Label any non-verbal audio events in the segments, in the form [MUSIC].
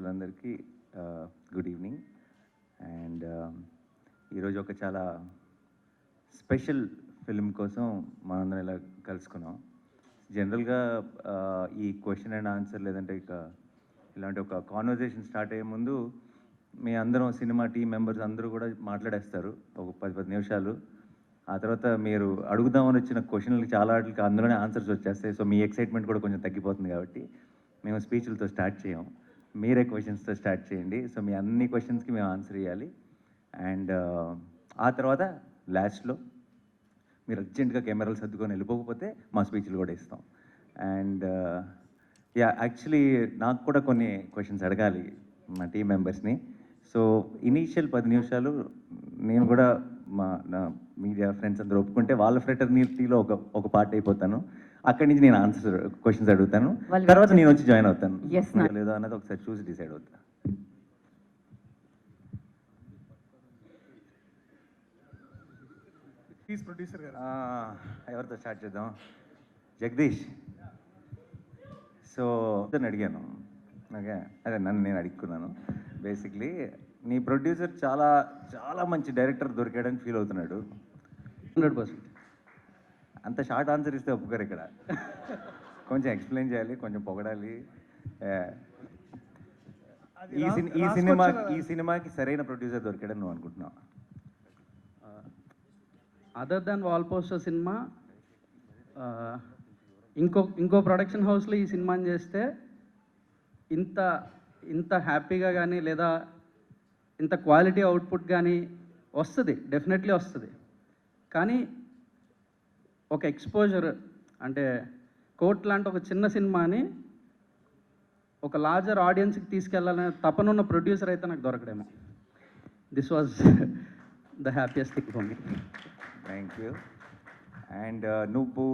మిత్రులందరికీ good evening and ఈరోజు ఒక చాలా స్పెషల్ ఫిలిం కోసం మనందరం ఇలా కలుసుకున్నాం. జనరల్గా ఈ క్వశ్చన్ అండ్ ఆన్సర్ లేదంటే ఇక ఇలాంటి ఒక కాన్వర్జేషన్ స్టార్ట్ అయ్యే ముందు మీ అందరం సినిమా టీం మెంబర్స్ అందరూ కూడా మాట్లాడేస్తారు. ఒక పది పది నిమిషాలు. ఆ తర్వాత మీరు అడుగుదామని వచ్చిన క్వశ్చన్లకి చాలా వాటికి అందులోనే ఆన్సర్స్ వచ్చేస్తాయి. సో మీ ఎక్సైట్మెంట్ కూడా కొంచెం తగ్గిపోతుంది కాబట్టి మేము స్పీచ్లతో స్టార్ట్ చేయం. మీరే క్వశ్చన్స్తో స్టార్ట్ చేయండి. సో మీ అన్ని క్వశ్చన్స్కి మేము ఆన్సర్ ఇవ్వాలి అండ్ ఆ తర్వాత లాస్ట్లో మీరు అర్జెంటుగా కెమెరాలు సర్దుకొని వెళ్ళిపోకపోతే మా స్పీచ్లు కూడా ఇస్తాం. అండ్ యా యాక్చువల్లీ నాకు కూడా కొన్ని క్వశ్చన్స్ అడగాలి మా టీం మెంబర్స్ని సో ఇనీషియల్ పది నిమిషాలు నేను కూడా మా నా మీడియా ఫ్రెండ్స్ అందరూ ఒప్పుకుంటే వాళ్ళ ఫ్రెటర్నిటీలో ఒక ఒక పార్ట్ అయిపోతాను. అక్కడి నుంచి నేను ఆన్సర్ క్వశ్చన్స్ అడుగుతాను. తర్వాత నేను వచ్చి జాయిన్ అవుతాను. లేదో అన్నది ఒకసారి చూసి డిసైడ్ అవుతాను ప్లీజ్ ప్రొడ్యూసర్ గారు. ఆ, ఎవరితో స్టార్ట్ చేద్దాం? జగదీష్. సో అతను అడిగాను. ఓకే అదే నన్ను నేను అడుక్కున్నాను. బేసిక్లీ నీ ప్రొడ్యూసర్ చాలా చాలా మంచి డైరెక్టర్ దొరికాడని ఫీల్ అవుతున్నాడు. హండ్రెడ్ పర్సెంట్ అంత షార్ట్ ఆన్సర్ ఇస్తే ఒప్పుకోరు ఇక్కడ. కొంచెం ఎక్స్ప్లెయిన్ చేయాలి కొంచెం పొగడాలి. ఈ ఈ సినిమా ఈ సినిమాకి సరైన ప్రొడ్యూసర్ దొరికాడని నువ్వు అనుకుంటున్నావు? Other than wall poster cinema ఇంకో ఇంకో ప్రొడక్షన్ హౌస్లో ఈ సినిమాని చేస్తే ఇంత ఇంత హ్యాపీగా కానీ లేదా ఇంత క్వాలిటీ అవుట్పుట్ కానీ వస్తుంది డెఫినెట్లీ వస్తుంది. కానీ ఒక ఎక్స్పోజర్ అంటే కోట్ లాంటి ఒక చిన్న సినిమాని ఒక లార్జర్ ఆడియన్స్కి తీసుకెళ్ళాలనే తపనున్న ప్రొడ్యూసర్ అయితే నాకు దొరకడేమో. This was the happiest thing for me thank you and నువ్వు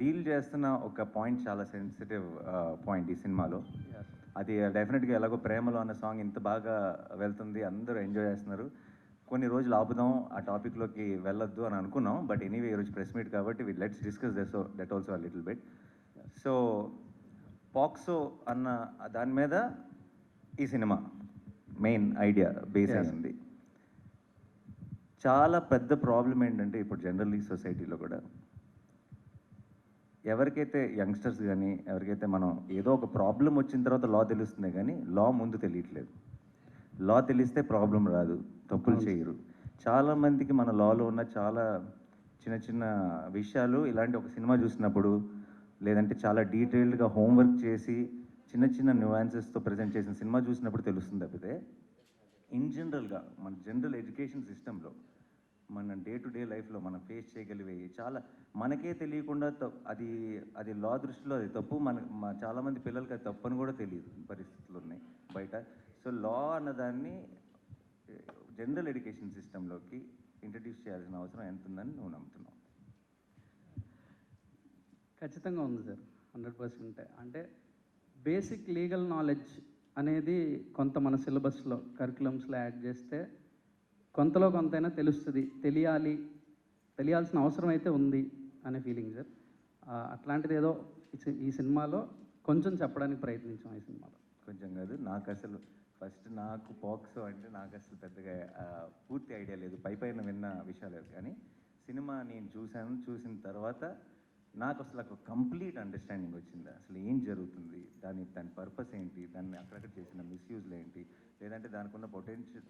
డీల్ చేస్తున్న ఒక పాయింట్ చాలా సెన్సిటివ్ పాయింట్ ఈ సినిమాలో. అది డెఫినెట్గా ఎలాగో ప్రేమలో అన్న సాంగ్ ఇంత బాగా వెళ్తుంది అందరూ ఎంజాయ్ చేస్తున్నారు. కొన్ని రోజులు ఆపుదాం ఆ టాపిక్లోకి వెళ్ళొద్దు అని అనుకున్నాం. బట్ ఎనీవే ఈరోజు ప్రెస్ మీట్ కాబట్టి we let's discuss that so that also a little bit. So POCSO అన్న దాని మీద ఈ సినిమా మెయిన్ ఐడియా బేస్. అయింది చాలా పెద్ద ప్రాబ్లం ఏంటంటే ఇప్పుడు జనరల్లీ సొసైటీలో కూడా ఎవరికైతే యంగ్స్టర్స్ కానీ ఎవరికైతే మనం ఏదో ఒక ప్రాబ్లం వచ్చిన తర్వాత లా తెలుస్తుంది కానీ లా ముందు తెలియట్లేదు. లా తెలిస్తే ప్రాబ్లం రాదు. తప్పులు. చేయరు చాలా మందికి మన లాలో ఉన్న చాలా చిన్న చిన్న విషయాలు ఇలాంటి ఒక సినిమా చూసినప్పుడు లేదంటే చాలా డీటెయిల్డ్గా హోంవర్క్ చేసి చిన్న చిన్న న్యూయాన్సెస్తో ప్రజెంట్ చేసిన సినిమా చూసినప్పుడు తెలుస్తుంది తప్పితే ఇన్ జనరల్గా మన జనరల్ ఎడ్యుకేషన్ సిస్టంలో మన డే టు డే లైఫ్లో మనం ఫేస్ చేయగలిగేవి చాలా మనకే తెలియకుండా అది అది లా దృష్టిలో అది తప్పు మన చాలామంది పిల్లలకి అది తప్పు అని కూడా తెలియదు పరిస్థితులు ఉన్నాయి బయట సో లా అన్నదాన్ని జనరల్ ఎడ్యుకేషన్ సిస్టంలోకి ఇంట్రడ్యూస్ చేయాల్సిన అవసరం ఎంత ఉందని నువ్వు నమ్ముతున్నావు? ఖచ్చితంగా ఉంది సార్ హండ్రెడ్ పర్సెంట్. అంటే బేసిక్ లీగల్ నాలెడ్జ్ అనేది కొంత మన సిలబస్లో కరికులమ్స్లో యాడ్ చేస్తే కొంతలో కొంతైనా తెలుస్తుంది. తెలియాలి తెలియాల్సిన అవసరం అయితే ఉంది అనే ఫీలింగ్ సార్. అట్లాంటిది ఏదో ఈ సినిమాలో కొంచెం చెప్పడానికి ప్రయత్నించాం ఈ సినిమాలో. కొంచెం కాదు నాకు అసలు ఫస్ట్ నాకు పాక్సో అంటే నాకు అసలు పెద్దగా పూర్తి ఐడియా లేదు. పై పైన విన్న విషయాలు కానీ సినిమా నేను చూశాను. చూసిన తర్వాత నాకు అసలు ఒక కంప్లీట్ అండర్స్టాండింగ్ వచ్చింది. అసలు ఏం జరుగుతుంది? దాని దాని పర్పస్ ఏంటి? దాన్ని అక్కడక్కడ చేసిన మిస్యూజ్లు ఏంటి? లేదంటే దానికి ఉన్న పొటెన్షియల్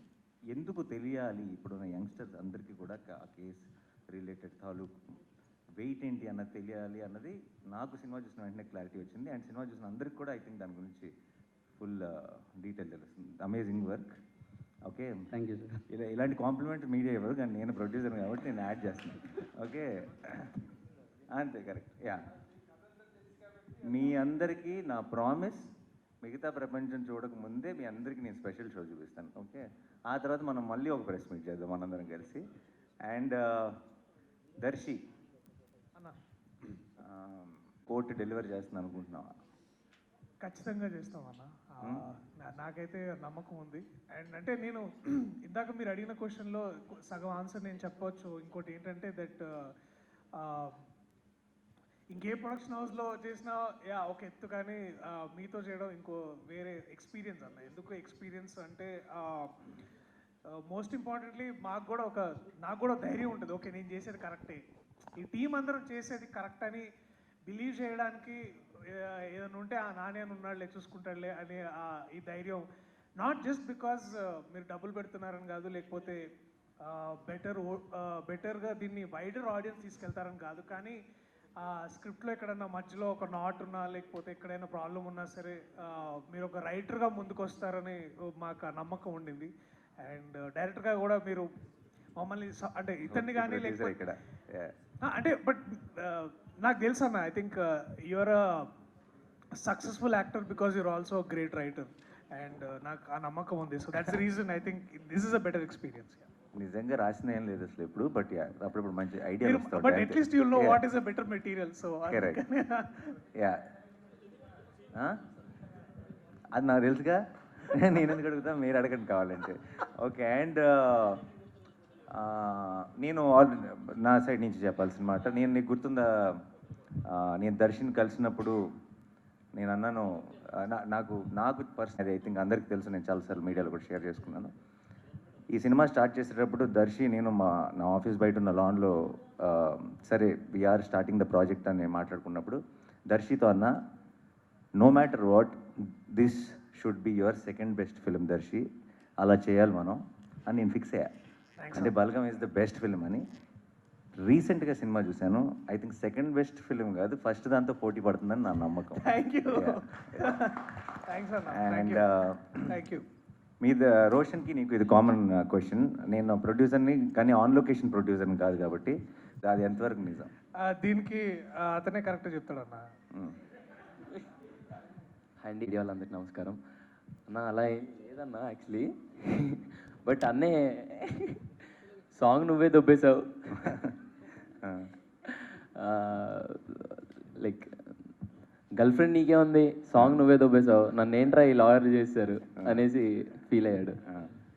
ఎందుకు తెలియాలి? ఇప్పుడున్న యంగ్స్టర్స్ అందరికీ కూడా ఆ కేస్ రిలేటెడ్ తాలూకు వెయిట్ ఏంటి అన్నది తెలియాలి అన్నది నాకు సినిమా చూసిన వెంటనే క్లారిటీ వచ్చింది. అండ్ సినిమా చూసిన అందరికి కూడా ఐ థింక్ దాని గురించి ఫుల్ డీటెయిల్ తెలుస్తుంది amazing work okay thank you sir ఇలా ఇలాంటి కాంప్లిమెంట్ మీడియా ఇవ్వరు కానీ నేను ప్రొడ్యూసర్ కాబట్టి నేను యాడ్ చేస్తున్నాను ఓకే అంతే కరెక్ట్ యా మీ అందరికీ నా ప్రామిస్ మిగతా ప్రపంచం చూడక ముందే మీ అందరికీ నేను స్పెషల్ షో చూపిస్తాను. ఓకే ఆ తర్వాత మనం మళ్ళీ ఒక ప్రెస్ మీట్ చేద్దాం మనందరం కలిసి. అండ్ దర్శి. అన్న. కోర్టు డెలివరీ చేస్తున్నాను అనుకుంటున్నావా ఖచ్చితంగా చేస్తాం అన్న. ఆ, నా- నాకైతే నమ్మకం ఉంది. అండ్ అంటే నేను [CLEARS THROAT] ఇందాక మీరు అడిగిన క్వశ్చన్లో సగం ఆన్సర్ నేను చెప్పవచ్చు ఇంకోటి ఏంటంటే దట్ ఇంకే ప్రొడక్షన్ హౌస్లో చేసినా యా ఒక ఎత్తు కానీ మీతో చేయడం ఇంకో వేరే ఎక్స్పీరియన్స్ అన్న. ఎందుకు ఎక్స్పీరియన్స్ అంటే మోస్ట్ ఇంపార్టెంట్లీ మాకు కూడా ఒక నాకు కూడా ధైర్యం ఉంటుంది. ఓకే నేను చేసేది కరెక్టే. ఈ టీం అందరం చేసేది కరెక్ట్ అని బిలీవ్ చేయడానికి ఏదైనా ఉంటే ఆ నాణ్యాన్ని ఉన్నాడులే చూసుకుంటాడులే అనే ఆ, ఈ ధైర్యం. నాట్ జస్ట్ బికాజ్ మీరు డబ్బులు పెడుతున్నారని కాదు లేకపోతే బెటర్ బెటర్గా దీన్ని వైడర్ ఆడియన్స్ తీసుకెళ్తారని కాదు. కానీ ఆ స్క్రిప్ట్లో ఎక్కడైనా మధ్యలో ఒక నాట్ ఉన్నా లేకపోతే ఎక్కడైనా ప్రాబ్లం ఉన్నా సరే మీరు ఒక రైటర్గా ముందుకు వస్తారని మాకు నమ్మకం ఉండింది. అండ్ డైరెక్టర్గా కూడా మీరు మమ్మల్ని అంటే ఇతన్ని కానీ లేకపోతే అంటే బట్ నాకు తెలుసు అన్న I think your successful actor because you're also great writer and నాకు ఆ నమ్మకం ఉంది. So that's reason I think this is a better experience నిజంగా రాసిన ఏం లేదు అసలు ఇప్పుడు బట్ అప్పుడప్పుడు మంచి idea but at least you know what is a better material so. Yeah అది నాకు తెలుసుగా. [LAUGHS] నేను ఎందుకు అడుగుతా? మీరు అడగండి కావాలంటే. ఓకే అండ్ నేను ఆల్- నా సైడ్ నుంచి చెప్పాల్సిన మాట నేను నీకు గుర్తుందా? నేను దర్శన్ కలిసినప్పుడు నేను అన్నాను నా- నాకు నాకు పర్సనల్ ఐ థింక్ అందరికీ తెలుసు నేను చాలాసార్లు మీడియాలో కూడా షేర్ చేసుకున్నాను. ఈ సినిమా స్టార్ట్ చేసేటప్పుడు దర్శి నేను మా నా ఆఫీస్ బయట ఉన్న లాన్లో సరే వీఆర్ స్టార్టింగ్ ద ప్రాజెక్ట్ అని మాట్లాడుకున్నప్పుడు దర్శితో అన్న no matter what this should be your second best film Darshi. అలా చేయాలి మనం అని నేను ఫిక్స్ అయ్యా. అంటే Balagam is the best film అని. రీసెంట్గా సినిమా చూశాను. I think second best film కాదు ఫస్ట్ దాంతో పోటీ పడుతుందని నా నమ్మకం. అన్న. అండ్ యూ థ్యాంక్ యూ మీ రోషన్కి నీకు ఇది కామన్ క్వశ్చన్ నేను ప్రొడ్యూసర్ని కానీ ఆన్ లొకేషన్ ప్రొడ్యూసర్ని కాదు కాబట్టి అది ఎంతవరకు నిజం? దీనికి అతనే కరెక్ట్ చెప్తాడన్న. మ్మ్. అండ్ ఇండియా వాళ్ళందరికీ నమస్కారం. అన్న అలా ఏం లేదన్న యాక్చువల్లీ బట్ అన్నే సాంగ్ నువ్వే దొబ్బేశావు. ఆ, లైక్ గర్ల్ ఫ్రెండ్ నీకే ఉంది సాంగ్ నువ్వే దొబ్బేశావు. నన్ను ఏంట్రా ఈ లాయర్ చేశారు అనేసి ఫీల్ అయ్యాడు.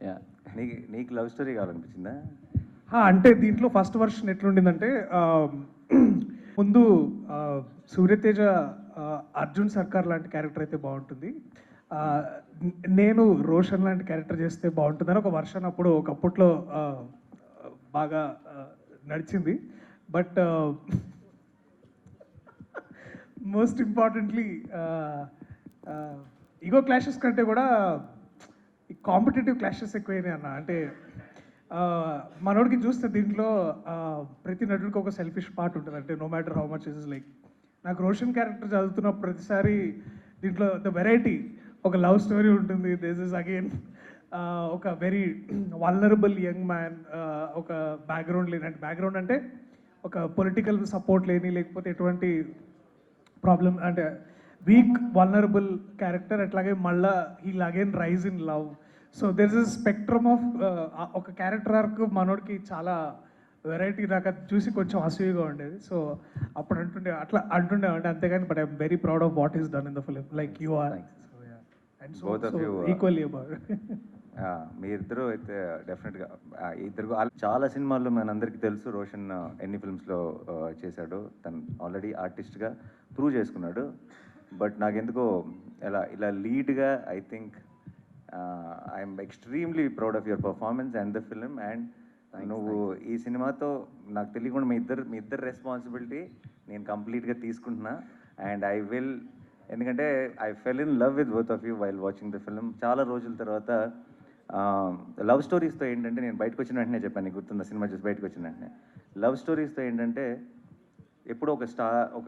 యా. నీకు నీకు లవ్ స్టోరీ కావాలనిపించిందా? అంటే దీంట్లో ఫస్ట్ వర్షన్ ఎట్లుండిందంటే ముందు సూర్యతేజ అర్జున్ సర్కార్ లాంటి క్యారెక్టర్ అయితే బాగుంటుంది. నేను రోషన్ లాంటి క్యారెక్టర్ చేస్తే బాగుంటుందని ఒక వర్షన్ అప్పుడు ఒకప్పట్లో బాగా నడిచింది. But most importantly ego clashes కంటే కూడా కాంపిటేటివ్ క్లాషెస్ ఎక్కువైనాయి అన్న. అంటే మనోడికి చూస్తే దీంట్లో ప్రతి నటుడికి ఒక సెల్ఫిష్ పార్ట్ ఉంటుంది. అంటే no matter how much is like నాకు రోషన్ క్యారెక్టర్ చదువుతున్న ప్రతిసారి దీంట్లో ద వెరైటీ ఒక లవ్ స్టోరీ ఉంటుంది దిస్ ఇస్ అగైన్ ఒక వెరీ వల్నరబుల్ యంగ్ మ్యాన్ ఒక బ్యాక్గ్రౌండ్ లేని అంటే బ్యాక్గ్రౌండ్ అంటే ఒక పొలిటికల్ సపోర్ట్ లేని లేకపోతే ఎటువంటి ప్రాబ్లం అంటే వీక్ వల్నరబుల్ క్యారెక్టర్ అట్లాగే మళ్ళా he again rise in love so there is spectrum of ఒక క్యారెక్టర్ ఆర్క్ మనోడికి చాలా వెరైటీ దాకా చూసి కొంచెం అసూయగా ఉండేది. సో అప్పుడు అంటుండే అట్లా అంటుండే అంటే అంతేగాని but I'm very proud of what is done in the film like you are and so Both of you, equally about ఆ, మీ ఇద్దరు అయితే డెఫినెట్గా ఇద్దరు చాలా సినిమాల్లో మనందరికీ తెలుసు రోషన్ ఎన్ని ఫిల్మ్స్లో చేశాడు. తను ఆల్రెడీ ఆర్టిస్ట్గా ప్రూవ్ చేసుకున్నాడు. బట్ నాకెందుకో ఇలా ఇలా లీడ్గా I think I'm extremely proud of your performance and the film and నువ్వు ఈ సినిమాతో నాకు తెలియకుండా మీ ఇద్దరు మీ ఇద్దరు రెస్పాన్సిబిలిటీ నేను కంప్లీట్గా తీసుకుంటున్నా. అండ్ ఐ విల్ ఎందుకంటే I fell in love with both of you while watching the film చాలా రోజుల తర్వాత లవ్ స్టోరీస్తో ఏంటంటే నేను బయటకు వచ్చిన వెంటనే చెప్పాను గుర్తుందా? సినిమా చూసి బయటకు వచ్చిన వెంటనే. లవ్ స్టోరీస్తో ఏంటంటే ఎప్పుడు ఒక స్టార్ ఒక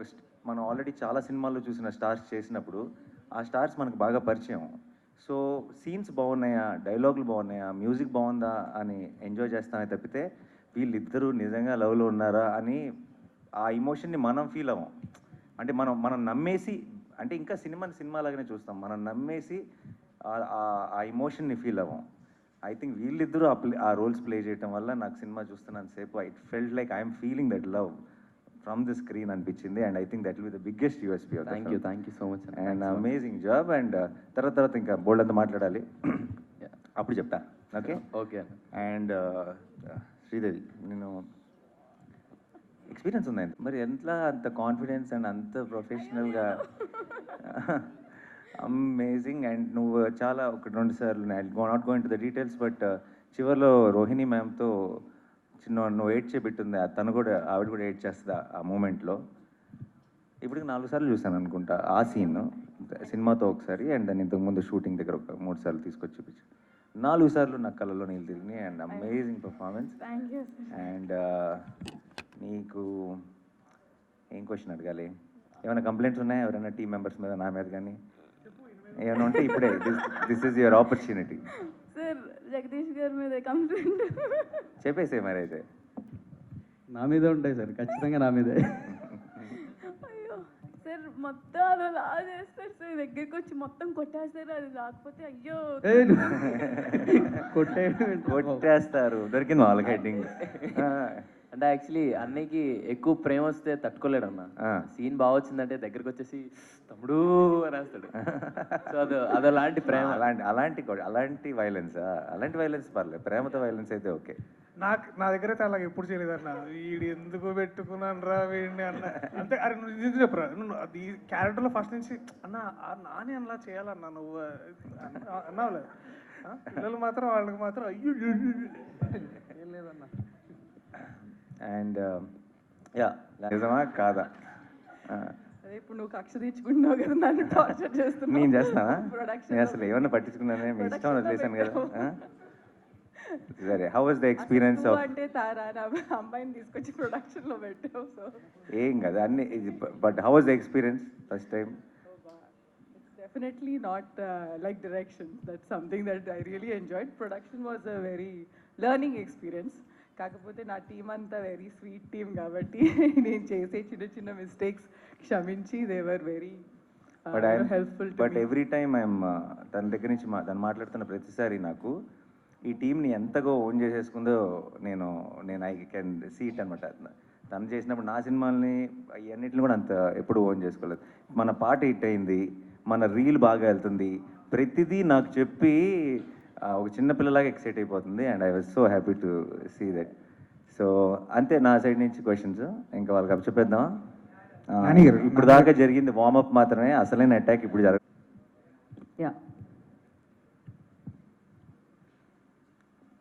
మనం ఆల్రెడీ చాలా సినిమాల్లో చూసిన స్టార్స్ చేసినప్పుడు ఆ స్టార్స్ మనకు బాగా పరిచయం. సో సీన్స్ బాగున్నాయా? డైలాగులు బాగున్నాయా? మ్యూజిక్ బాగుందా? అని ఎంజాయ్ చేస్తామే తప్పితే వీళ్ళిద్దరూ నిజంగా లవ్లో ఉన్నారా? అని ఆ ఇమోషన్ని మనం ఫీల్ అవ్వం. అంటే మనం మనం నమ్మేసి అంటే ఇంకా సినిమాని సినిమా లాగానే చూస్తాం. మనం నమ్మేసి ఆ- ఇమోషన్ని ఫీల్ అవ్వం. ఐ థింక్ వీళ్ళిద్దరూ ఆ ప్లే ఆ రోల్స్ ప్లే చేయడం వల్ల నాకు సినిమా చూస్తున్నాను సేపు I felt like I'm feeling that love from the screen అనిపించింది. And I think that will the biggest USP thank you thank you so much and. Amazing job and తర్వాత తర్వాత ఇంకా బోల్డ్ అంతా మాట్లాడాలి. అప్పుడు చెప్తా. ఓకే? ఓకే అండ్ శ్రీదేవి నేను ఎక్స్పీరియన్స్ ఉంది. మరి ఎంత అంత కాన్ఫిడెన్స్ అండ్ అంత ప్రొఫెషనల్గా అమేజింగ్ అండ్ నువ్వు చాలా ఒక రెండు సార్లు go not going to the details but చివరిలో రోహిణి మ్యామ్తో చిన్న నువ్వు ఏడ్ చేపెట్టుంది తను కూడా ఆవిడ కూడా ఏడ్ చేస్తుంది ఆ- మూమెంట్లో? ఇప్పటికి నాలుగు సార్లు చూసాను అనుకుంటా ఆ సీన్ సినిమాతో ఒకసారి అండ్ దాని ఇంతకుముందు షూటింగ్ దగ్గర ఒక మూడు సార్లు తీసుకొచ్చి చూపించాను నాలుగు సార్లు నా కళ్ళలో నీళ్ళు తిరిగి అండ్ అమేజింగ్ పర్ఫార్మెన్స్ అండ్ నీకు ఏం క్వశ్చన్ అడగాలి? ఏమైనా కంప్లైంట్స్ ఉన్నాయా? ఎవరైనా టీం మెంబర్స్ మీద నా మీద కానీ ఏమైనా ఉంటే ఇప్పుడే. This is your opportunity sir Jagadish గారి మీద కంప్లైంట్ చెప్పేసే మరి అయితే. నా మీదే ఉంటాయి సార్. ఖచ్చితంగా నా మీదే. అయ్యో సార్ మొత్తం అలా లా చేస్తారు సార్. దగ్గరికి వచ్చి మొత్తం కొట్టేస్తారు. అది రాకపోతే అయ్యో. కొట్టే కొట్టేస్తారు. దొరికింది వాళ్ళకి హెడ్డింగ్ అంటే యాక్చువల్లీ అన్నయ్యకి ఎక్కువ ప్రేమ వస్తే తట్టుకోలేడు అన్న ఆ. సీన్ బాగా వచ్చిందంటే దగ్గరికి వచ్చేసి తమ్ముడు అని వేస్తాడు సో అది అదలాంటి ప్రేమ. అలాంటి అలాంటి అలాంటి వైలెన్స్ అలాంటి వైలెన్స్ పర్లేదు ప్రేమతో వైలెన్స్ అయితే ఓకే. నాకు నా దగ్గర అయితే అలాగ ఎప్పుడు చేయలేదు అన్న వీడు ఎందుకు పెట్టుకున్నాను రా వీడిని అన్న. అంతే అరే నువ్వు నిజం చెప్పరా? నువ్వు అది క్యారెక్టర్లో ఫస్ట్ నుంచి అన్న నాని అలా చేయాలన్నా నువ్వు? అన్న- అన్నావులే? పిల్లలు మాత్రం వాళ్ళకి మాత్రం అయ్యో ఏం లేదన్న. అండ్ యా నిజమా? కాదా? ఇప్పుడు నువ్వు కక్ష తీర్చుకుంటున్నావు కదా నన్ను టార్చర్ చేస్తున్నావు. నేను చేస్తానా నేను అసలు ఏమన్నా పట్టించుకున్నానే? మీ ఇష్టం వదిలేశాను కదా? సరే హౌ ద ఎక్స్పీరియన్స్ ఆఫ్ అంటే తారా? నా అమ్మాయిని తీసుకొచ్చి ప్రొడక్షన్లో పెట్టావు సో ఏం కదా అన్ని but how the experience first time definitely not uh, like directions. That's something that I really enjoyed. Production was a very learning experience. కాకపోతే నా టీం అంతా వెరీ స్వీట్ టీం కాబట్టి [LAUGHS] నేను చేసే చిన్న చిన్న మిస్టేక్స్ క్షమించి they were but I helpful but every time I'm తన దగ్గర నుంచి మా తను మాట్లాడుతున్న ప్రతిసారి నాకు ఈ టీంని ఎంతగా ఓన్ చేసేసుకుందో నేను నేను ఐ కెన్ సీట్ అనమాట తను చేసినప్పుడు నా సినిమాల్ని అన్నిటిని కూడా అంత ఎప్పుడు ఓన్ చేసుకోలేదు. మన పాట హిట్ అయింది మన రీల్ బాగా వెళ్తుంది ప్రతిదీ నాకు చెప్పి ఒక చిన్న పిల్లలాగా ఎక్సైట్ అయిపోతుంది and I was so happy to see that. So అంతే నా సైడ్ నుంచి క్వశ్చన్స్. ఇంకా వాళ్ళకి అప్పచెప్పేద్దామా ఇప్పుడు దాకా జరిగింది వార్మప్ మాత్రమే అసలైన అటాక్ ఇప్పుడు జరగ యా.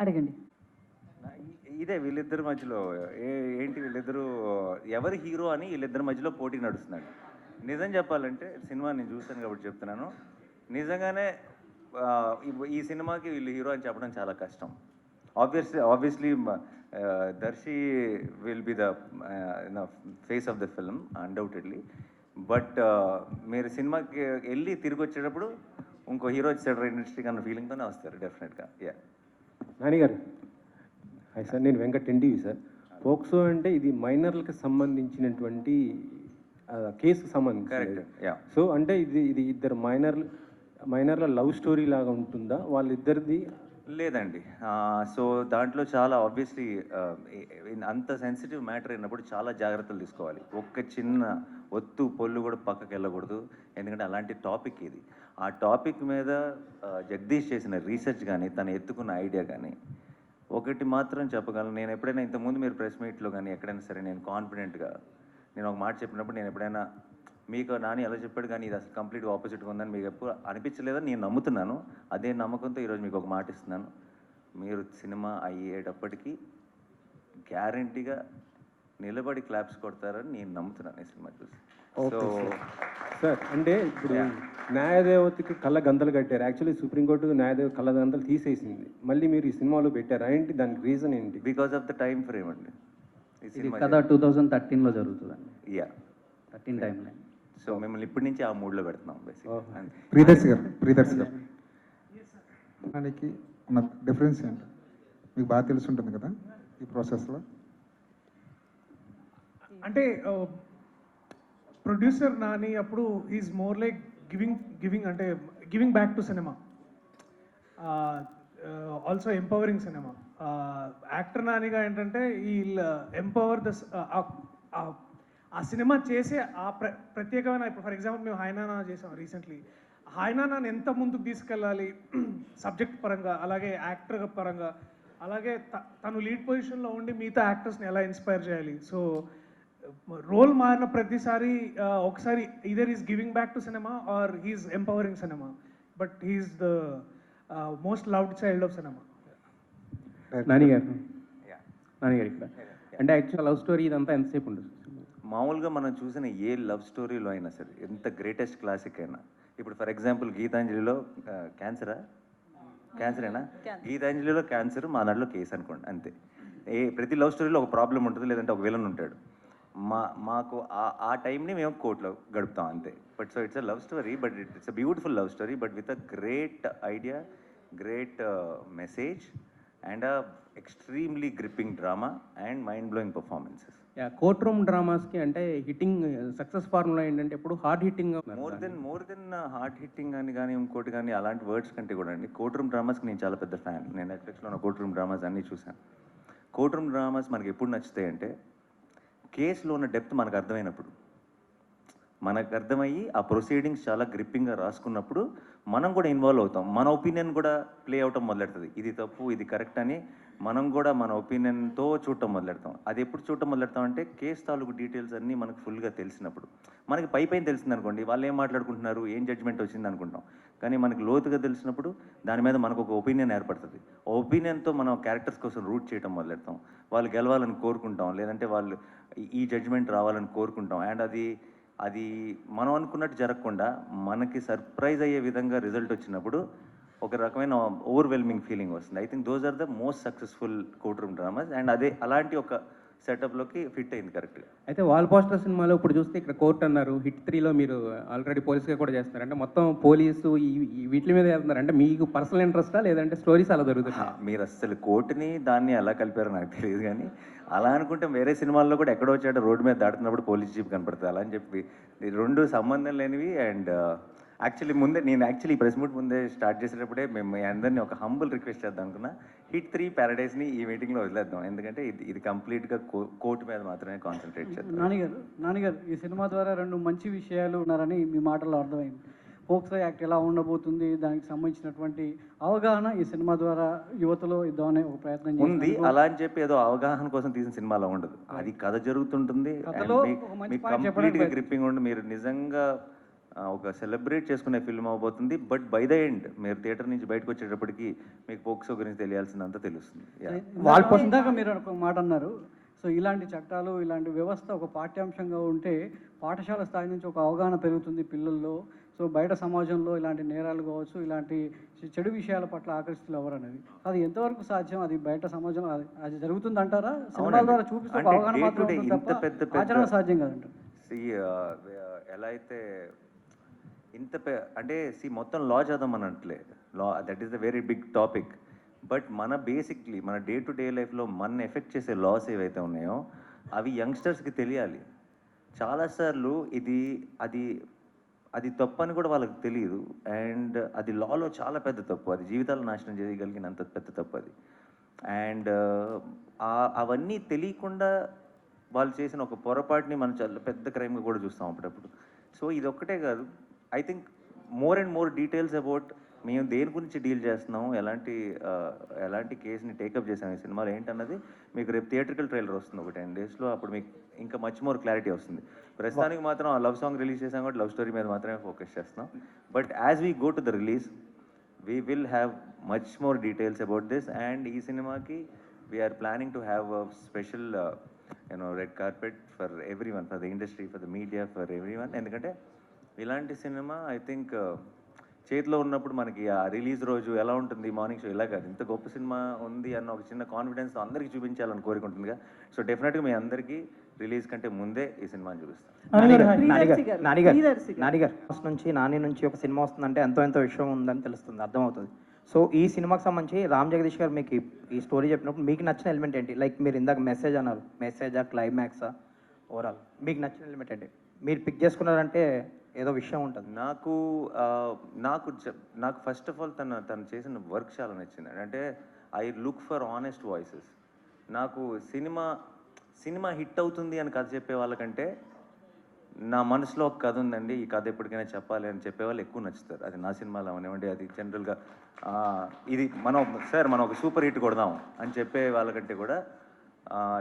అడగండి. ఇదే వీళ్ళిద్దరి మధ్యలో ఏ- ఏంటి వీళ్ళిద్దరూ ఎవరు హీరో అని వీళ్ళిద్దరి మధ్యలో పోటీ నడుస్తున్నాడు. నిజం చెప్పాలంటే సినిమా నేను చూస్తాను కాబట్టి చెప్తున్నాను. నిజంగానే ఈ- సినిమాకి వీళ్ళు హీరో అని చెప్పడం చాలా కష్టం. Obviously obviously Darshi will be the face of the film undoubtedly but మీరు సినిమాకి వెళ్ళి తిరిగి వచ్చేటప్పుడు ఇంకో హీరో వచ్చాడు ఇండస్ట్రీకి అన్న ఫీలింగ్తోనే వస్తారు డెఫినెట్గా యా నాని గారు హాయ్ సార్ నేను వెంకట్ ఎన్టీవీ సార్. పోక్సో అంటే ఇది మైనర్లకు సంబంధించినటువంటి కేసుకు సంబంధించి కరెక్ట్ యా సో అంటే ఇది ఇది ఇద్దరు మైనర్లు మైనర్ల లవ్ స్టోరీ లాగా ఉంటుందా? వాళ్ళిద్దరిది? లేదండి. సో దాంట్లో చాలా ఆబ్వియస్లీ అంత సెన్సిటివ్ మ్యాటర్ అయినప్పుడు చాలా జాగ్రత్తలు తీసుకోవాలి. ఒక్క చిన్న ఒత్తు పొల్లు కూడా పక్కకి వెళ్ళకూడదు. ఎందుకంటే అలాంటి టాపిక్ ఇది. ఆ టాపిక్ మీద జగదీష్ చేసిన రీసెర్చ్ కానీ తను ఎత్తుకున్న ఐడియా కానీ ఒకటి మాత్రం చెప్పగలను. నేను ఎప్పుడైనా ఇంతకుముందు మీరు ప్రెస్ మీట్లో కానీ ఎక్కడైనా సరే నేను కాన్ఫిడెంట్గా నేను ఒక మాట చెప్పినప్పుడు నేను ఎప్పుడైనా మీకు నాని ఎలా చెప్పాడు కానీ ఇది అసలు కంప్లీట్గా ఆపోజిట్గా ఉందని మీకు ఎప్పుడు అనిపించలేదని నేను నమ్ముతున్నాను. అదే నమ్మకంతో ఈరోజు మీకు ఒక మాట ఇస్తున్నాను. మీరు సినిమా అయ్యేటప్పటికీ గ్యారంటీగా నిలబడి క్లాప్స్ కొడతారని నేను నమ్ముతున్నాను ఈ సినిమా చూసి. So sir. అంటే ఇప్పుడు న్యాయదేవతకి కళ్ళ గంతలు కట్టారు. యాక్చువల్లీ సుప్రీంకోర్టు న్యాయదేవ కళ్ళ గంతలు తీసేసింది. మళ్ళీ మీరు ఈ సినిమాలో పెట్టారు? ఏంటి దానికి రీజన్ ఏంటి? Because of the time frame అండి. ఈ సినిమా కథ టూ థౌజండ్ థర్టీన్లో జరుగుతుందండి. Yeah. Thirteen timeline so మిమ్మల్ని ఇప్పటి నుంచి ఆ మూడ్లో పెడుతున్నాం బేసిక్ ప్రియదర్శి గారు ప్రియదర్శి గారు. దానికి ఉన్న డిఫరెన్స్ ఏంటి? మీకు బాగా తెలిసి ఉంటుంది కదా ఈ ప్రాసెస్లో అంటే ప్రొడ్యూసర్ నాని అప్పుడు is more like giving giving అంటే giving back to cinema also empowering cinema actor నానిగా ఏంటంటే ఈ ఎంపవర్ ద ఆ సినిమా చేసే ఆ ప్ర ప్రత్యేకమైన ఇప్పుడు ఫర్ ఎగ్జాంపుల్ మేము హైనానా చేసాం రీసెంట్లీ. హైనానాని ఎంత ముందుకు తీసుకెళ్ళాలి? సబ్జెక్ట్ పరంగా అలాగే యాక్టర్ పరంగా అలాగే త- తను లీడ్ పొజిషన్లో ఉండి మిగతా యాక్టర్స్ని ఎలా ఇన్స్పైర్ చేయాలి? సో రోల్ మారిన ప్రతిసారి ఒకసారి either is giving back to cinema or he's empowering cinema but he's the most loved child of cinema Nani గారు. నాని గారు ఇక్కడ. అంటే యాక్చువల్ లవ్ స్టోరీ ఇదంతా ఎంతసేపు ఉంటుంది మామూలుగా మనం చూసిన ఏ లవ్ స్టోరీలో అయినా సరే ఎంత గ్రేటెస్ట్ క్లాసిక్ అయినా. ఇప్పుడు ఫర్ ఎగ్జాంపుల్ గీతాంజలిలో క్యాన్సరా క్యాన్సరేనా గీతాంజలిలో క్యాన్సర్ మా దాంట్లో కేసు అనుకోండి అంతే. ఏ ప్రతి లవ్ స్టోరీలో ఒక ప్రాబ్లం ఉంటుంది లేదంటే ఒక విలన్ ఉంటాడు. మా మాకు ఆ- ఆ టైంని మేము కోర్టులో గడుపుతాం అంతే. But so it's a love story but it's a beautiful love story but with a great idea great message and extremely gripping drama and mind blowing performances courtroom డ్రామాస్కి అంటే హిట్టింగ్ సక్సెస్ ఫార్ములా ఏంటంటే ఎప్పుడు hard hitting more than more than heart hitting అని కానీ ఇంకోటి కానీ అలాంటి words కంటే కూడా అండి. కోర్ట్ రూమ్ డ్రామాస్కి నేను చాలా పెద్ద ఫ్యాన్ నేను నెట్ఫ్లిక్స్లో ఉన్న కోర్ట్ రూమ్ డ్రామాస్ అన్నీ చూశాను. కోర్ట్ రూమ్ డ్రామాస్ మనకి ఎప్పుడు నచ్చుతాయి అంటే కేసులో ఉన్న డెప్త్ మనకు అర్థమైనప్పుడు. మనకు అర్థమయ్యి ఆ ప్రొసీడింగ్స్ చాలా గ్రిప్పింగ్గా రాసుకున్నప్పుడు మనం కూడా ఇన్వాల్వ్ అవుతాం. మన ఒపీనియన్ కూడా ప్లే అవటం మొదలెడుతుంది. ఇది తప్పు ఇది కరెక్ట్ అని మనం కూడా మన ఒపీనియన్తో చూడటం మొదలెడతాం. అది ఎప్పుడు చూడటం మొదలెడతాం అంటే కేసు తాలూకు డీటెయిల్స్ అన్నీ మనకు ఫుల్గా తెలిసినప్పుడు. మనకి పై పైన తెలిసింది అనుకోండి వాళ్ళు ఏం మాట్లాడుకుంటున్నారు ఏం జడ్జ్మెంట్ వచ్చింది అనుకుంటాం కానీ మనకి లోతుగా తెలిసినప్పుడు దాని మీద మనకు ఒక ఒపీనియన్ ఏర్పడుతుంది. ఆ ఒపీనియన్తో మనం క్యారెక్టర్స్ కోసం రూట్ చేయడం మొదలెడతాం. వాళ్ళు గెలవాలని కోరుకుంటాం. లేదంటే వాళ్ళు ఈ జడ్జ్మెంట్ రావాలని కోరుకుంటాం. అండ్ అది అది మనం అనుకున్నట్టు జరగకుండా మనకి సర్ప్రైజ్ అయ్యే విధంగా రిజల్ట్ వచ్చినప్పుడు ఒక రకమైన ఓవర్వెల్మింగ్ ఫీలింగ్ వస్తుంది. I think those are the most successful courtroom dramas and అదే అలాంటి ఒక సెటప్లోకి ఫిట్ అయింది కరెక్ట్గా అయితే వాల్ పోస్టర్ సినిమాలో ఇప్పుడు చూస్తే ఇక్కడ కోర్ట్ అన్నారు హిట్ త్రీలో మీరు ఆల్రెడీ పోలీస్గా కూడా చేస్తున్నారు. అంటే మొత్తం పోలీసు వీటి మీద వెళ్తున్నారు. అంటే మీకు పర్సనల్ ఇంట్రెస్టా లేదంటే స్టోరీస్ అలా జరుగుతున్నాయి మీరు అసలు కోర్టుని దాన్ని ఎలా కలిపారో నాకు తెలియదు కానీ అలా అనుకుంటే వేరే సినిమాల్లో కూడా ఎక్కడో వచ్చాడు రోడ్డు మీద దాటుతున్నప్పుడు పోలీస్ జీప్ కనపడుతుంది అలా అని చెప్పి రెండు సంబంధం లేనివి అండ్ యాక్చువల్లీ ముందే నేను యాక్చువల్లీ ప్రెస్ మీట్ ముందే స్టార్ట్ చేసేటప్పుడే మేము అందరినీ ఒక హంబుల్ రిక్వెస్ట్ చేద్దాం అనుకున్నా. హిట్ త్రీ ప్యారడైస్ని ఈ మీటింగ్లో వదిలేద్దాం. ఎందుకంటే ఇది ఇది కంప్లీట్గా కోర్టు మీద మాత్రమే కాన్సన్ట్రేట్ చేద్దాం. నానిగారు నానిగారు ఈ సినిమా ద్వారా రెండు మంచి విషయాలు ఉన్నారని మీ మాటల్లో అర్థమైంది. ఫోక్సో యాక్ట్ ఎలా ఉండబోతుంది దానికి సంబంధించినటువంటి అవగాహన ఈ సినిమా ద్వారా యువతలో ఇద్దామనే ఒక ప్రయత్నం ఉంది. అలా అని చెప్పి ఏదో అవగాహన కోసం తీసిన సినిమాలో ఉండదు. అది కథ జరుగుతుంటుంది. గ్రిప్పింగ్ ఉండి మీరు నిజంగా ఒక సెలబ్రేట్ చేసుకునే ఫిల్మ్ అవబోతుంది. బట్ బై ద ఎండ్ మీరు థియేటర్ నుంచి బయటకు వచ్చేటప్పటికి మీకు పోక్సో గురించి తెలియాల్సిందంతా తెలుస్తుంది. ఇందాక- ఇందాక మీరు ఒక మాట అన్నారు. సో ఇలాంటి చట్టాలు ఇలాంటి వ్యవస్థ ఒక పాఠ్యాంశంగా ఉంటే పాఠశాల స్థాయి నుంచి ఒక అవగాహన పెరుగుతుంది పిల్లల్లో. సో బయట సమాజంలో ఇలాంటి నేరాలు కావచ్చు ఇలాంటి చెడు విషయాల పట్ల ఆకర్షితులు ఎవరు అనేది అది ఎంతవరకు సాధ్యం? అది బయట సమాజం అది అది జరుగుతుంది అంటారా సినిమాల. ద్వారా చూపిస్తే అవగాహన మాత్రం ఆచరణ సాధ్యం కాదంటారు. ఎలా అయితే ఇంత అంటే సి మొత్తం లా చదవమని అన్నట్లే. Law that is the very big topic but మన బేసిక్లీ మన డే టు డే లైఫ్లో మన ఎఫెక్ట్ చేసే లాస్ ఏవైతే ఉన్నాయో అవి యంగ్స్టర్స్కి తెలియాలి. చాలాసార్లు ఇది అది అది తప్పు అని కూడా వాళ్ళకి తెలియదు. అండ్ అది లాలో చాలా పెద్ద తప్పు. అది జీవితాలు నాశనం చేయగలిగినంత పెద్ద తప్పు అది. అండ్ అవన్నీ తెలియకుండా వాళ్ళు చేసిన ఒక పొరపాటుని మనం చాలా పెద్ద క్రైమ్గా కూడా చూస్తాం అప్పుడప్పుడు. సో ఇది ఒక్కటే కాదు. I think more and more details about మేము దేని గురించి డీల్ చేస్తున్నాం ఎలాంటి ఎలాంటి కేసుని టేకప్ చేసాం ఈ సినిమాలో ఏంటన్నది మీకు రేపు థియేట్రికల్ ట్రైలర్ వస్తుంది ఒక టెన్ డేస్లో అప్పుడు మీకు ఇంకా మచ్ మోర్ క్లారిటీ వస్తుంది. ప్రస్తుతానికి మాత్రం లవ్ సాంగ్ రిలీజ్ చేసాం కాబట్టి లవ్ స్టోరీ మీద మాత్రమే ఫోకస్ చేస్తున్నాం. But as we go to the release we will have much more details about this and ఈ సినిమాకి we're planning to have a special you know red carpet for everyone for the industry for the media for everyone ఎందుకంటే ఇలాంటి cinema I think చేతిలో ఉన్నప్పుడు మనకి ఆ release రోజు ఎలా ఉంటుంది? మార్నింగ్ షో ఇలా కాదు. ఇంత గొప్ప సినిమా ఉంది అన్న ఒక చిన్న కాన్ఫిడెన్స్ అందరికీ చూపించాలని కోరుకుంటుందిగా. సో డెఫినెట్గా మీ అందరికీ రిలీజ్ కంటే ముందే ఈ సినిమాని చూపిస్తాం ప్రియదర్శి గారు, నానిగారు ప్రియదర్శి గారు. నానిగారు ఫస్ట్ నుంచి నాని నుంచి ఒక సినిమా వస్తుందంటే ఎంతో ఎంతో విషయం ఉందని తెలుస్తుంది అర్థమవుతుంది. సో ఈ సినిమాకి సంబంధించి రామ్ జగదీష్ గారు మీకు ఈ- ఈ స్టోరీ చెప్పినప్పుడు మీకు నచ్చిన ఎలిమెంట్ ఏంటి? లైక్ మీరు ఇందాక మెసేజ్ అన్నారు. మెసేజా క్లైమాక్సా ఓవరాల్ మీకు నచ్చిన ఎలిమెంట్ ఏంటి? మీరు పిక్ చేసుకున్నారంటే ఏదో విషయం ఉంటుంది. నాకు నాకు నాకు ఫస్ట్ ఆఫ్ ఆల్ తను తను చేసిన వర్క్ చాలా నచ్చింది. అంటే I look for honest voices నాకు సినిమా సినిమా హిట్ అవుతుంది అని కథ చెప్పే వాళ్ళకంటే నా మనసులో ఒక కథ ఉందండి ఈ కథ ఎప్పటికైనా చెప్పాలి అని చెప్పే వాళ్ళు ఎక్కువ నచ్చుతారు. అది నా సినిమాలో అవనివ్వండి అది జనరల్గా ఇది మనం సార్ మనం ఒక సూపర్ హిట్ కొడదాం అని చెప్పే వాళ్ళకంటే కూడా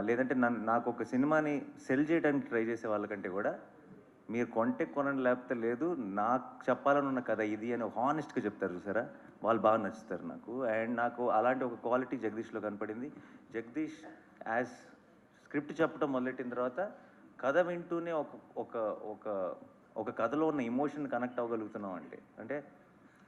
లేదంటే నన్ను నాకు ఒక సినిమాని సెల్ చేయడానికి ట్రై చేసే వాళ్ళకంటే కూడా మీరు కొంటే కొనండి లేకపోతే లేదు. నాకు చెప్పాలని ఉన్న కథ ఇది అని హానెస్ట్గా చెప్తారు చూసారా? వాళ్ళు బాగా నచ్చుతారు నాకు. అండ్ నాకు అలాంటి ఒక క్వాలిటీ జగదీష్లో కనపడింది. జగదీష్ యాజ్ స్క్రిప్ట్ చెప్పడం మొదలెట్టిన తర్వాత కథ వింటూనే ఒక ఒక ఒక ఒక కథలో ఉన్న ఇమోషన్ కనెక్ట్ అవ్వగలుగుతున్నాం అంటే. అంటే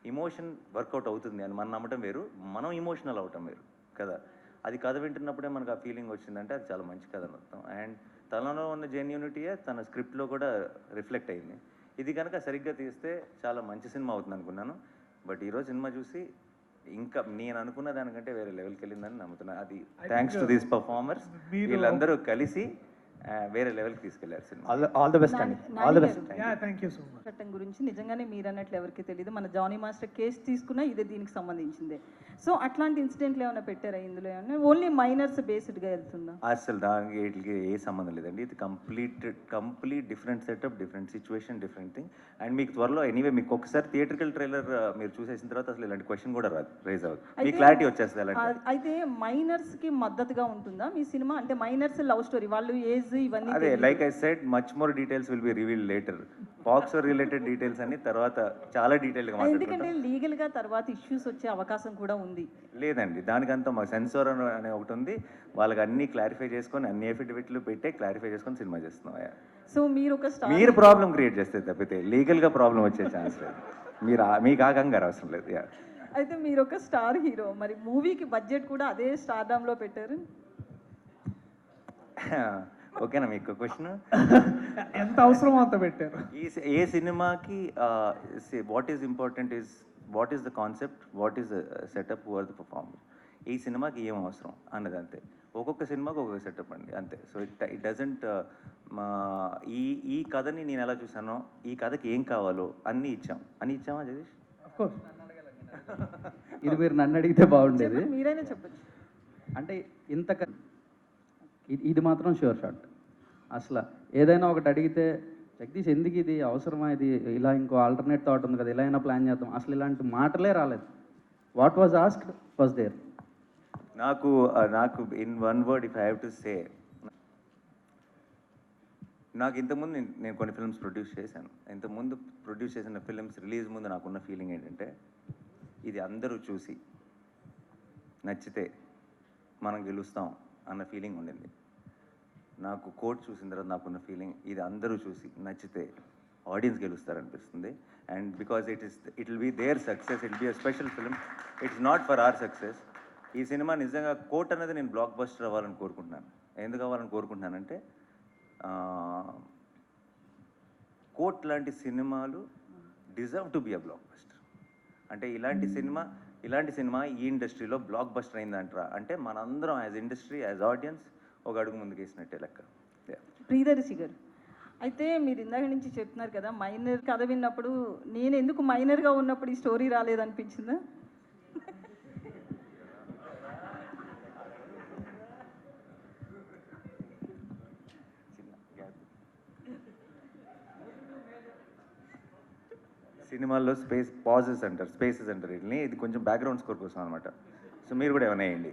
ఇమోషన్ వర్కౌట్ అవుతుంది అని మనం నమ్మటం వేరు మనం ఇమోషనల్ అవటం వేరు కదా. అది కథ వింటున్నప్పుడే మనకు ఆ ఫీలింగ్ వచ్చిందంటే అది చాలా మంచి కథ అని అర్థం అండ్ తనలో ఉన్న జెన్యూనిటీయే తన స్క్రిప్ట్లో కూడా రిఫ్లెక్ట్ అయింది. ఇది కనుక సరిగ్గా తీస్తే చాలా మంచి సినిమా అవుతుంది అనుకున్నాను. బట్ ఈరోజు సినిమా చూసి ఇంకా నేను అనుకున్న దానికంటే వేరే లెవెల్కి వెళ్ళిందని నమ్ముతున్నాను అది థ్యాంక్స్ టు దీస్ పర్ఫార్మర్స్ మీరు- వీళ్ళందరూ కలిసి వేరే లెవెల్కి తీసుకెళ్ళారు సినిమా. ఆల్ ఆల్ ద బెస్ట్ అండి. All the best. Yeah thank you so much చట్టం గురించి నిజంగానే మీరు అన్నట్లు ఎవరికి తెలియదు మన జానీ మాస్టర్ కేసు తీసుకున్నా ఇదే దీనికి సంబంధించిందే. సో అట్లాంటి ఇన్సిడెంట్లు ఏమైనా పెట్టారా ఇందులో ఏమైనా? ఓన్లీ మైనర్స్ బేస్డ్గా వెళ్తుందా? అసలు దానికి వీటికి ఏ సంబంధం లేదండి. ఇది complete complete different setup different situation different thing. And మీకు త్వరలో ఎనీవే మీకు ఒకసారి థియేట్రికల్ ట్రైలర్ మీరు చూసేసిన తర్వాత అసలు ఇలాంటి క్వశ్చన్ కూడా రాదు రేజ్ అవ్వదు. మీ క్లారిటీ వచ్చేస్తుంది అయితే మైనర్స్కి మద్దతుగా ఉంటుందా మీ సినిమా? అంటే మైనర్స్ లవ్ స్టోరీ. వాళ్ళు ఏజ్ ఇవన్నీ అదే. Like I said much more details will be reveal later box related details అన్ని తర్వాత చాలా డీటెయిల్గా ఎందుకంటే మాట్లాడుకుంటాం. లీగల్గా తర్వాత ఇష్యూస్ వచ్చే అవకాశం కూడా ఉంది. లేదండి దానికంతా మా సెన్సార్ అనే ఒకటి ఉంది. వాళ్ళకి అన్ని క్లారిఫై చేసుకొని అన్ని ఎఫిడవిట్లు పెట్టే క్లారిఫై చేసుకొని సినిమా చేస్తున్నాం. సో మీరు ఒక స్టార్ మీరు ప్రాబ్లం క్రియేట్ చేస్తే తప్పితే లీగల్గా ప్రాబ్లం వచ్చే ఛాన్స్ లేదు. మీరు మీకు ఆ కంగారు అవసరం లేదు యా. అయితే మీరు ఒక స్టార్ హీరో మరి మూవీకి బడ్జెట్ కూడా అదే స్టార్డమ్లో పెట్టారు? [LAUGHS] ఓకేనా మీకు క్వశ్చన్? [LAUGHS] ఎంత అవసరమో అంత పెట్టారు. ఈ ఏ సినిమాకి what is important is what is the concept what is the setup or the performer ఈ సినిమాకి ఏం అవసరం అన్నది అంతే. ఒక్కొక్క సినిమాకి ఒక్కొక్క సెటప్ అండి అంతే. So it it doesn't he ఈ కథని నేను ఎలా చూసానో ఈ కథకి ఏం కావాలో అన్నీ ఇచ్చాం. అన్నీ ఇచ్చామా జగదీష్? ఇది మీరు నన్ను అడిగితే బాగుండేది. మీరైనా చెప్పచ్చు అంటే ఇంత క- ఇది- ఇది మాత్రం షూర్ షాట్ అసలు ఏదైనా ఒకటి అడిగితే జగదీష్ ఎందుకు ఇది అవసరమా? ఇది ఇలా ఇంకో ఆల్టర్నేట్ థాట్ ఉంది కదా ఇలా అయినా ప్లాన్ చేద్దాం. అసలు ఇలాంటి మాటలే రాలేదు. What was asked was there నాకు నాకు in one word if I have to say నాకు ఇంతకుముందు నేను కొన్ని ఫిల్మ్స్ ప్రొడ్యూస్ చేశాను. ఇంతకుముందు ప్రొడ్యూస్ చేసిన ఫిల్మ్స్ రిలీజ్ ముందు నాకున్న ఫీలింగ్ ఏంటంటే ఇది అందరూ చూసి నచ్చితే మనం గెలుస్తాం. అన్న ఫీలింగ్ ఉండింది. నాకు కోట్ చూసిన తర్వాత నాకున్న ఫీలింగ్ ఇది అందరూ చూసి నచ్చితే audience గెలుస్తారనిపిస్తుంది. And because it is it will be their success it be a special film it's not for our success ఈ సినిమా నిజంగా కోట్ అనేది నేను బ్లాక్ బస్టర్ అవ్వాలని కోరుకుంటున్నాను. ఎందుకు అవ్వాలని కోరుకుంటున్నానంటే కోట్ లాంటి సినిమాలు deserve to be a blockbuster అంటే ఇలాంటి సినిమా ఇలాంటి సినిమా ఈ ఇండస్ట్రీలో బ్లాక్ బస్టర్ అయిందంటారా. అంటే మనందరం యాజ్ ఇండస్ట్రీ యాజ్ ఆడియన్స్ ఒక అడుగు ముందుకు వేసినట్టే లెక్క ప్రియదర్శి గారు అయితే మీరు ఇందాక నుంచి చెప్తున్నారు కదా మైనర్ కథ విన్నప్పుడు నేను ఎందుకు మైనర్గా ఉన్నప్పుడు ఈ స్టోరీ రాలేదనిపించిందా? సినిమాల్లో స్పేస్ పాజెస్ అంటారు స్పేసెస్ అంటారు వీటిని. ఇది కొంచెం బ్యాక్గ్రౌండ్ స్కోర్ కోసం అనమాట సో మీరు కూడా ఏమైనా వేయండి.